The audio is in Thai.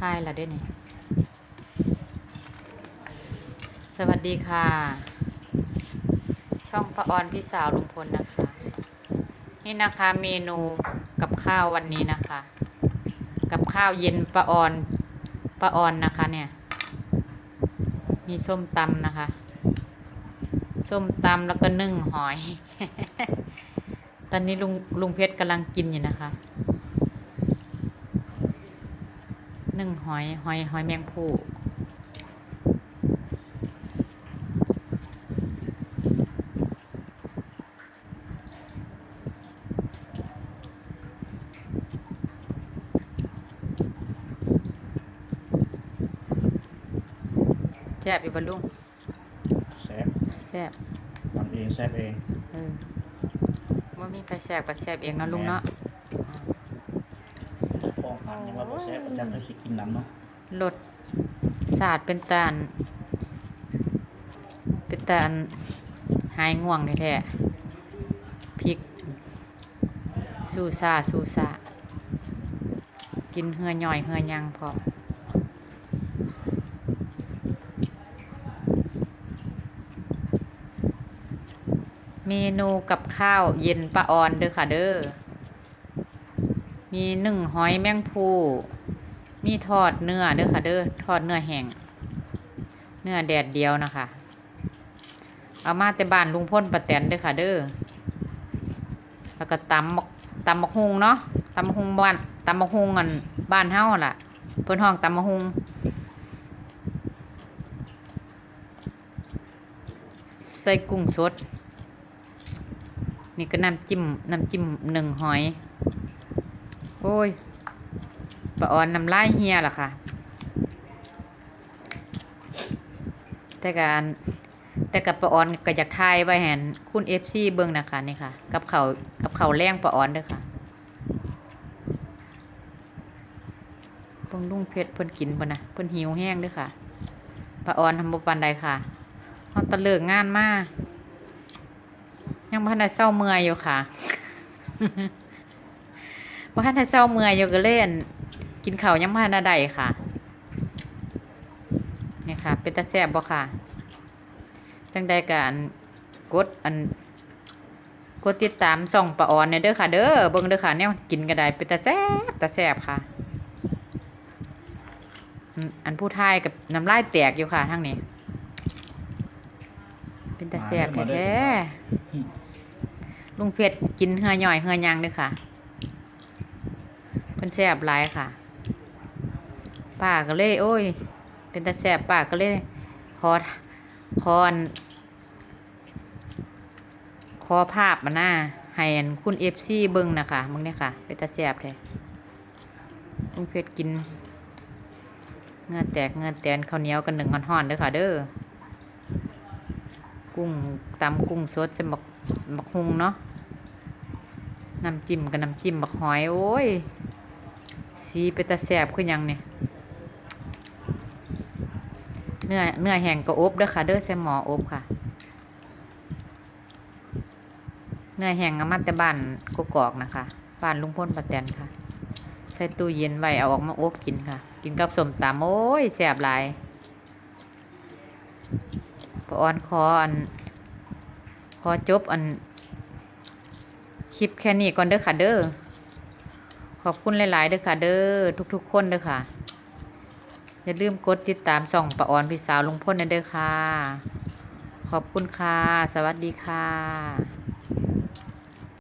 ทายแล้วด้วยนี่ สวัสดีค่ะ ช่องป้าออนพี่สาวลุงพลนะคะ นี่นะคะเมนูกับข้าววันนี้นะคะ กับข้าวเย็นป้าออนป้าออนนะคะเนี่ย มีส้มตำนะคะ ส้มตำแล้วก็นึ่งหอย ตอนนี้ลุงลุงเพชรกำลังกินอยู่นะคะ นึ่งหอย หอย หอยแมงผู้แซ่บอยู่บะลุงแซบแซ่บทำเองแซบเองเออว่ามีไปแซ่บก็แซ่บเองเนาะลุงเนาะพ องพันยังว่าบ่แซบอาจารย์ก็สิกินน้ำเนาะรสสาดเป็นตาลเป็นตาลหายง่วงแท้ๆพริกซูซาซูซากินเหือย่อยเหือยังพอเมนูกับข้าวเย็นปลาออนเด้อค่ะเด้อ มีหนึ่งหอยแมงภูมีทอดเนื้อเด้อค่ะเด้อทอดเนื้อแห้งเนื้อแดดเดียวนะคะ เอามาแต่บ้านลุงพ่นประแตนเด้อค่ะ เด้อแล้วก็ตำบักตำบักฮุงเนาะตำบักฮุงบ้านตำบักฮุงอันบ้านเฮ้าล่ะเพิ่นห้องตำบักฮุงใส่กุ้งสด นี่ก็น้ำจิ้มน้ำจิ้มหนึ่งหอย โอ้ยปะออนน้ำลายเฮียล่ะค่ะ แต่การแต่กับปะออนก็อยากทายไว้แหนคุณเอฟซีเบิ่งนะคะนี่ค่ะ กับเขากับเขาแรงปะออนเด้อค่ะเพิ่งลุงเพชรเพิ่นกินเพิ่นนะเพิ่นหิวแห้งเด้อค่ะปะออนทำบ่ปานใดค่ะเฮาตะเลิกงานมายังบ่ทันได้เศร้าเมื่อยอยู่ค่ะ บ่ทันได้เศร้าเมื่อยอยู่ก็เล่นกินข้าวยังบ่ทันได้ค่ะนี่ค่ะ เป็นตาแซ่บบ่ค่ะ จังใดกอันกดอันกดติดตามส่องปะออนเนี่ยเด้อค่ะ เด้อเบิ่งเด้อค่ะแนวกินก็ได้เป็นตาแซ่บตาแซ่บค่ะอืมอันผู้ทายกับน้ำลายแตกอยู่ค่ะทั้งนี้ เป็นตาแซ่บแท้ๆลุงเพชรกินเหือย่อยเหือยางเด้อค่ะ เพิ่นแซบหลายค่ะป้าก็เลย โอ้ย เป็นตาแซบป้าก็เลยขอขออันขอภาพมาหน้าให้อันคุณเอฟซีเบิ้งนะคะมึงเนี่ยค่ะ เป็นตาแสบแท้ลุงเพชรกินเงื่อแตกเงื่อแตนข้าวเหนียวกันหนึ่งห่อนๆเด้อค่ะ เด้อกุ้งตำกุ้งสดใส่บักบักฮุงเนาะน้ำจิ้มกับน้ำจิ้มบักหอย โอ้ย สีเป็นตาแสบคือหยังเนี่ยเนื้อเนื้อแห้งก็อบเด้อค่ะ เด้อใส่หมออบค่ะ เนื้อแห้งอามาแต่บ้านกกอกนะคะบ้านลุงพ่นปะแตนค่ะ ใส่ตู้เย็นไว้เอาออกมาอบกินค่ะ กินกับส้มตำโอ้ยแซ่บหลายปออนคออันขอจบอันคลิปแค่นี้ก่อนเด้อค่ะเด้อ อบคุณหลาย ๆ เด้อค่ะ เด้อทุก ๆ คนเด้อค่ะ อย่าลืมกดติดตามส่องปะออนพี่สาวลุงพ่นนะเด้อค่ะ ขอบคุณค่ะ สวัสดีค่ะ